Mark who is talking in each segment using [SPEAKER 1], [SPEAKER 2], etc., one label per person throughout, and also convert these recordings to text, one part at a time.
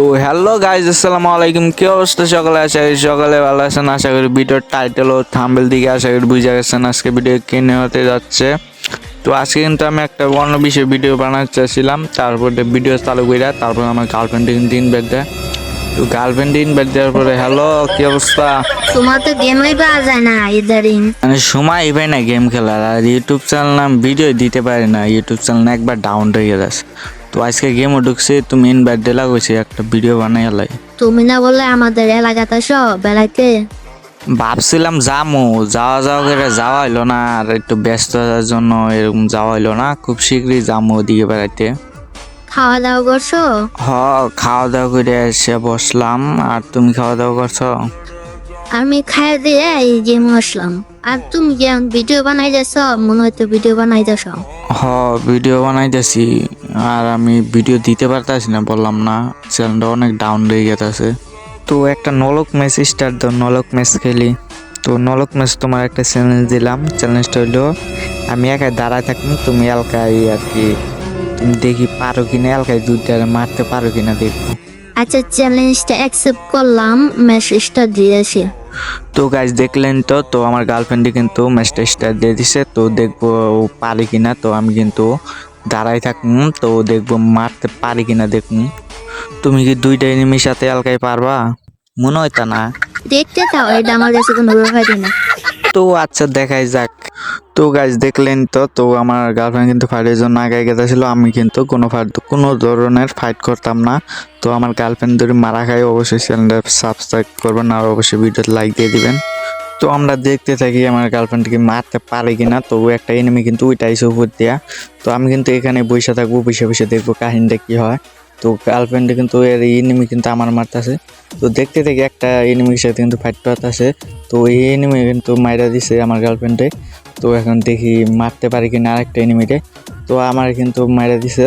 [SPEAKER 1] তো hello guys আসসালামু আলাইকুম। কি অবস্থা? সকালে আশা করি সকালে ভালো আছেন। আশা করি ভিডিওর টাইটেল ও থাম্বেল দিকে আশা করি বুঝে গেছেন আজকে ভিডিও কিনে হতে যাচ্ছে। তো আজকে কিন্তু আমি একটা অন্য বিষয়ে ভিডিও বানাতে চাইছিলাম। তারপরে ভিডিও চালু করে তারপর আমার গার্লফ্রেন্ড কিন্তু ইনভাইট দেয়। তো গার্লফ্রেন্ড ইনভাইট দেওয়ার পরে হ্যালো কি অবস্থা?
[SPEAKER 2] তোমার তো গেমই পাওয়া যায় না ইদারিং
[SPEAKER 1] মানে সময় পাই না গেম খেলার। আর ইউটিউব চ্যানেল নাম ভিডিও দিতে পারি না। ইউটিউব চ্যানেল একবার ডাউন হয়ে গেছে। তো আজকে গেমও ঢুকছে তুমি ইনভাইট দিলা কইছি একটা ভিডিও বানাই লাই।
[SPEAKER 2] তুমি না বললে আমাদের এলাকাতে সব বেড়াইতে?
[SPEAKER 1] ভাবছিলাম যামু যাওয়া যাওয়া করে যাওয়া হইল না আর একটু ব্যস্ততার জন্য এরকম যাওয়া হইল না খুব শীঘ্রই যামু ওদিকে বেড়াইতে।
[SPEAKER 2] খাওয়া দাওয়া করছ?
[SPEAKER 1] হ খাওয়া দাওয়া করে এসে বসলাম আর তুমি খাওয়া দাওয়া করছ?
[SPEAKER 2] আমি খাই দিয়ে এই গেম আসলাম আর তুমি গেম ভিডিও বানাই যাচ্ছ মনে হয়তো ভিডিও বানাই যাচ্ছ
[SPEAKER 1] হ ভিডিও বানাই বানাইতেছি। আর আমি ভিডিও দিতে পারতাছি না বললাম না চ্যানেলটা অনেক ডাউন হয়ে গেছে তো একটা নলক ম্যাচ স্টার্ট দাও নলক ম্যাচ খেলি। তো নলক ম্যাচ তোমার একটা চ্যালেঞ্জ দিলাম চ্যালেঞ্জটা হলো আমি একাই দাঁড়ায় থাকলাম তুমি এলকাই আর কি তুমি দেখি পারো কিনা এলকাই দুধটা মারতে পারো কিনা দেখব।
[SPEAKER 2] আচ্ছা চ্যালেঞ্জটা অ্যাকসেপ্ট করলাম মেসেজটা দিয়েছি।
[SPEAKER 1] তো গাইজ দেখলেন তো তো আমার গার্লফ্রেন্ডে কিন্তু স্টার্ট দিয়ে দিছে তো দেখব ও পারে কিনা তো আমি কিন্তু দাঁড়াই থাকুন তো দেখব মারতে পারি কিনা দেখুন। তুমি কি দুইটা এনিমির সাথে এলকাই পারবা? মনে হইতা না।
[SPEAKER 2] দেখতে চাও এটা আমার কাছে কোনো ব্যাপারই না।
[SPEAKER 1] তো আচ্ছা দেখাই যাক। তো গাইজ দেখলেন তো তো আমার গার্লফ্রেন্ড কিন্তু ফাইটের জন্য আগে গেছিল আমি কিন্তু কোনো ফাইট কোনো ধরনের ফাইট করতাম না। তো আমার গার্লফ্রেন্ড ধরে মারা খাই অবশ্যই চ্যানেলটা সাবস্ক্রাইব করবেন আর অবশ্যই ভিডিওতে লাইক দিয়ে দিবেন। তো আমরা দেখতে থাকি আমার গার্লফ্রেন্ডকে মারতে পারে কিনা। তো একটা এনিমি কিন্তু ওইটাই উপর দিয়া। তো আমি কিন্তু এখানে বসে থাকব, বসে বসে দেখব কাহিনীটা কি হয়। তো গার্লফ্রেন্ডে কিন্তু এর এনিমি কিন্তু আমার মারতেছে। তো দেখতে দেখি একটা এনিমির সাথে কিন্তু ফাইট করতেছে। তো এই এনিমি কিন্তু মাইরা দিছে আমার গার্লফ্রেন্ডে তো এখন দেখি মারতে পারি কিনা আরেকটা এনিমিটে তো আমার কিন্তু মাইরা দিছে।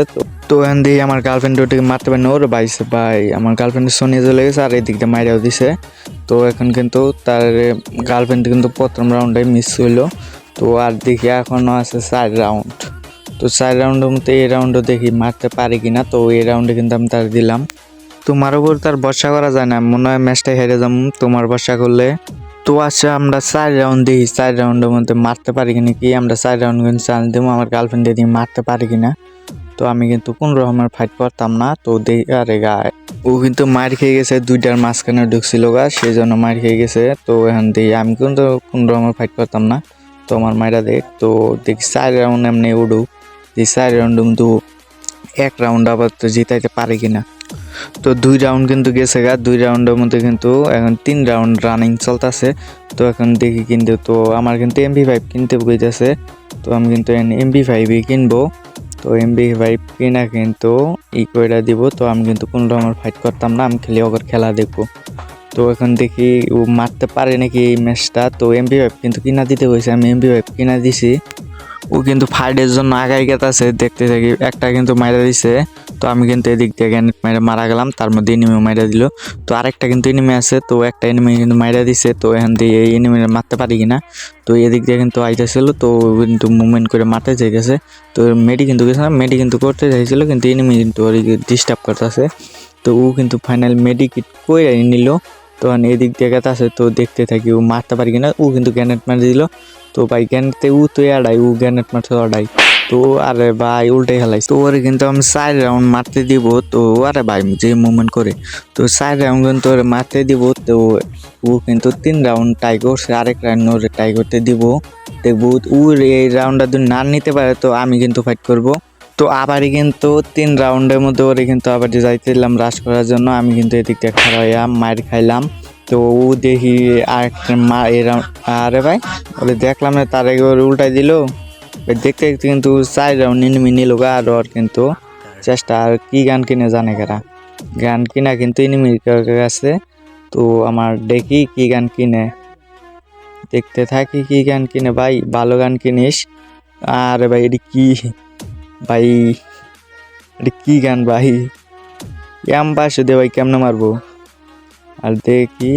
[SPEAKER 1] তো এখন দেখি আমার গার্লফ্রেন্ড ওটাকে মারতে পারে না। ওর বাইছে ভাই, আমার গার্লফ্রেন্ডের শনিয়ে চলে গেছে আর এই দিকটা মাইরাও দিছে। তো এখন কিন্তু তার গার্লফ্রেন্ড কিন্তু প্রথম রাউন্ডে মিস হইল। তো আর দেখি এখনও আছে চার রাউন্ড তো চার রাউন্ডের মধ্যে এই রাউন্ডও দেখি মারতে পারি কিনা, তো এই রাউন্ডে কিন্তু আমি তার দিলাম। তোমার উপর তার ভরসা করা যায় না, মনে হয় ম্যাচটা হেরে যাব, তোমার ভরসা করলে। তো আচ্ছা আমরা চার রাউন্ড দিই চার রাউন্ডের মধ্যে মারতে পারি কিনা কি, আমরা চার রাউন্ড কিন্তু চাল দেবো, আমার গার্লফ্রেন্ড দিয়ে মারতে পারি কিনা। তো আমি কিন্তু কোন রকমের ফাইট করতাম না, তো দেখি, আরে গায়ে ও কিন্তু মার খেয়ে গেছে, দুইটার মাঝখানে ঢুকছিল গা সেই জন্য মার খেয়ে গেছে। তো এখন দেখি, আমি কিন্তু কোন রকমের ফাইট করতাম না, তো আমার মায়েরা দেখ, তো দেখি, চার রাউন্ড এমনি উঠুক যে চার রাউন্ড কিন্তু এক রাউন্ড আবার তো জিতাইতে পারে কিনা। তো দুই রাউন্ড কিন্তু গেছে গা, দুই রাউন্ডের মধ্যে কিন্তু এখন তিন রাউন্ড রানিং চলতেছে। তো এখন দেখি কিন্তু, তো আমার কিন্তু এমবি ফাইভ কিনতে বইতেছে তো আমি কিন্তু এমবি ফাইভই কিনবো। তো এমবি ফাইভ কিনা কিন্তু ই করে দিব, তো আমি কিন্তু কোনো রকমের ফাইট করতাম না, আমি খালি ওকে খেলা দেখব। তো এখন দেখি ও মারতে পারে নাকি এই ম্যাচটা তো এমবি ফাইভ কিন্তু কিনা দিতে হয়েছে আমি এমবি ফাইভ কিনা দিছি। ও কিন্তু ফাইটের জন্য আগাই গেতাছে, দেখতে থাকি একটা কিন্তু মাইরা দিছে। তো আমি কিন্তু এদিক দিয়ে গ্যানেট মাইরা, মারা গেলাম, তার মধ্যে এনিমি মাইরা দিল। তো আরেকটা কিন্তু এনিমি আছে, তো একটা এনিমি কিন্তু মাইরা দিছে, তো এখান দিয়ে এই এনিমি মারতে পারি কিনা? তো এদিক দিয়ে কিন্তু আইতেছিল, তো কিন্তু মুভমেন্ট করে মারতে চাইতেছে তো মেডি কিন্তু গেছে না মেডি কিন্তু করতে চাইছিল কিন্তু এনিমি কিন্তু ডিস্টার্ব করতেছে। তো ও কিন্তু ফাইনাল মেডি কিট করে নিল তো এখন এদিক দিয়ে গেছে তো দেখতে থাকি, ও মারতে পারি কিনা, ও কিন্তু গ্যানেট মারি দিল। তো ভাই, গ্যানেটে ও তো আড়াই ও গ্যানেট মারতে আড়াই তো আরে ভাই উল্টে খেলাই তো ওরে কিন্তু আমি চার রাউন্ড মারতে দিব, তো আরে ভাই যে মুভমেন্ট করে, তো চার রাউন্ড কিন্তু ওরে মারতে দিব, তো ও কিন্তু তিন রাউন্ড টাই করছে আরেক রাউন্ড ওরে টাই করতে দিব। দেখব, ও এই রাউন্ডটা যদি না নিতে পারে, তো আমি কিন্তু ফাইট করব। তো আবারই কিন্তু তিন রাউন্ডের মধ্যে ওরে কিন্তু আবার যে যাইতে যাইতেলাম রাশ করার জন্য, আমি কিন্তু এদিক দিয়ে খারাইয়া মায়ের খাইলাম। তো ও দেখি আরেকটা মা এরাম আরে ভাই, ওরে দেখলাম না, তার আগে উল্টাই দিল। দেখতে দেখতে কিন্তু চার রাউন্ড নিনমি নিল গা, আর ওর কিন্তু চেষ্টা, আর কি গান কিনে জানে কারা। গান কিনা কিন্তু এনিমির কাছে। তো আমার দেখি কি গান কিনে। দেখতে থাকি কি গান কিনে, ভাই, ভালো গান কিনিস। আরে ভাই, এটি কি? ভাই, এটি কি গান ভাই? এম পাশে দে ভাই, কেমনে মারবো? আর দেখি,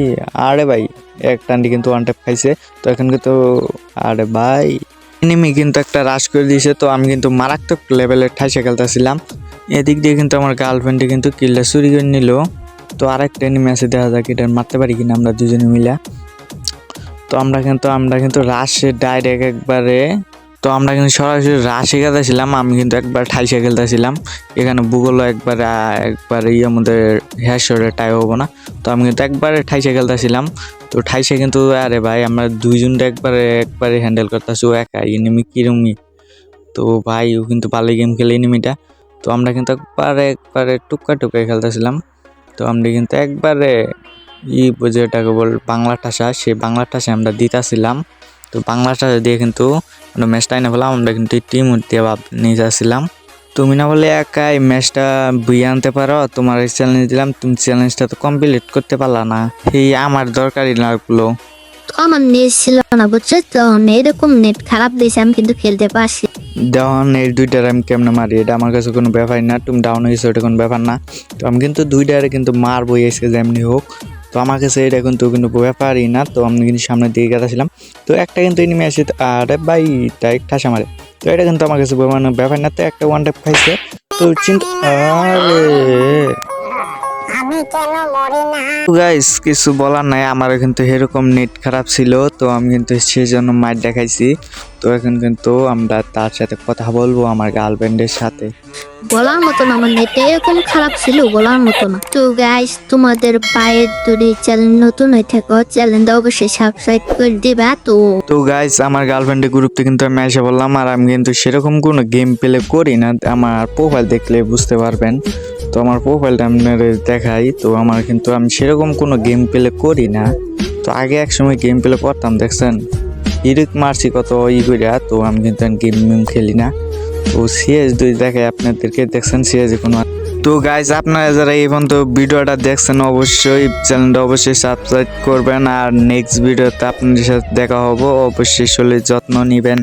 [SPEAKER 1] আরে ভাই, এক টান্ডি কিন্তু ওয়ান ট্যাপ খাইছে, তো এখন কিন্তু, আরে ভাই এনিমি কিন্তু একটা রাশ করে দিয়েছে, তো আমি কিন্তু মারাত্মক লেভেলের ঠাইসে খেলতেছিলাম। এদিক দিয়ে কিন্তু আমার গার্লফ্রেন্ডে কিন্তু কিলটা চুরি করে নিল। তো আরেকটা এনিমি আছে, দেখা যাক এটা মারতে পারি কিনা আমরা দুজনে মিলে। তো আমরা কিন্তু আমরা কিন্তু রাশে ডাইরেক্ট একবারে তো আমরা কিন্তু সরাসরি রাশে খেলতেছিলাম আমি কিন্তু একবার ঠাইসে খেলতেছিলাম এখানে ভূগোল একবার একবার ইয়ের মধ্যে হ্যাশরে টাই হব না। তো আমি কিন্তু একবারে ঠাইসে খেলতেছিলাম তো ঠাইসে কিন্তু, আরে ভাই, আমরা দুইজনটা একবারে একবারে হ্যান্ডেল করতেছি, ও একা এনিমি কিরমি তো ভাই, ও কিন্তু ভালোই গেম খেলে এনিমিটা তো আমরা কিন্তু একবারে একবারে টুকা টুকাই খেলতেছিলাম তো আমরা কিন্তু একবারে, ই যেটাকে বল, বাংলা ঠাসা, সেই বাংলা ঠাসা আমরা দিতেছিলাম। তো বাংলা ঠাসা দিয়ে কিন্তু ম্যাচটা এনে ফেলাম আমরা কিন্তু টিম দিয়ে ভাব নিয়ে যাচ্ছিলাম। তুমি না বলে একাই ম্যাচটা বুঝে আনতে পারো তোমার চ্যালেঞ্জ দিলাম তুমি চ্যালেঞ্জটা তো কমপ্লিট করতে পারলা না। এই আমার দরকারই লাগল
[SPEAKER 2] আমার নেট ছিল না বুঝছ? তো এরকম নেট খারাপ দিয়েছে আমি কিন্তু খেলতে পারছি
[SPEAKER 1] ডাউন এই দুইটার আমি কেমনে মারি? এটা আমার কাছে কোনো ব্যাপার না তুমি ডাউন হয়েছো এটা কোনো ব্যাপার না। তো আমি কিন্তু দুইটারে কিন্তু মারবই এসে যেমনি হোক। তো আমার কাছে এটা কিন্তু কিন্তু ব্যাপারই না তো আমি কিন্তু সামনের দিকে গেছিলাম তো একটা কিন্তু এনিমি আছে আরে ভাই ডাইরেক্ট ঠাসা মারে তো এটা কিন্তু আমার কাছে মানে ব্যাপার না তো একটা ওয়ান টাইপ খাইছে তো চিন্তা আরে! গাইস কিছু বলার নাই আমার কিন্তু এরকম নেট খারাপ ছিল তো আমি কিন্তু সেই জন্য মাইট দেখাইছি। তো এখন কিন্তু আমরা তার সাথে কথা বলব আমার গার্লফ্রেন্ডের সাথে।
[SPEAKER 2] বলার মতো না আমার নেট এরকম খারাপ ছিল বলার মতো না। তো গাইস তোমাদের পায়ের দড়ি চ্যানেল নতুন হয়ে থাকো চ্যানেলটা অবশ্যই সাবস্ক্রাইব করে দিবা তো।
[SPEAKER 1] তো গাইস আমার গার্লফ্রেন্ডের গ্রুপতে কিন্তু আমি এসে বললাম আর আমি কিন্তু সেরকম কোনো গেম প্লে করি না আমার প্রোফাইল দেখলে বুঝতে পারবেন। তো আমার প্রোফাইলটা আপনাদের দেখাই তো আমার কিন্তু আমি সেরকম কোনো গেম প্লে করি না। তো আগে এক সময় গেম প্লে করতাম দেখছেন? হিরিক মারছি কত ই করিয়া তো আমি কিন্তু গেম মেম খেলি না। তো সিএস দুই দেখে আপনাদেরকে দেখছেন সিএস কোনো তো গাইজ আপনারা যারা এই পর্যন্ত ভিডিওটা দেখছেন, অবশ্যই চ্যানেলটা অবশ্যই সাবস্ক্রাইব করবেন, আর নেক্সট ভিডিওতে আপনাদের সাথে দেখা হব। অবশ্যই শরীর যত্ন নেবেন।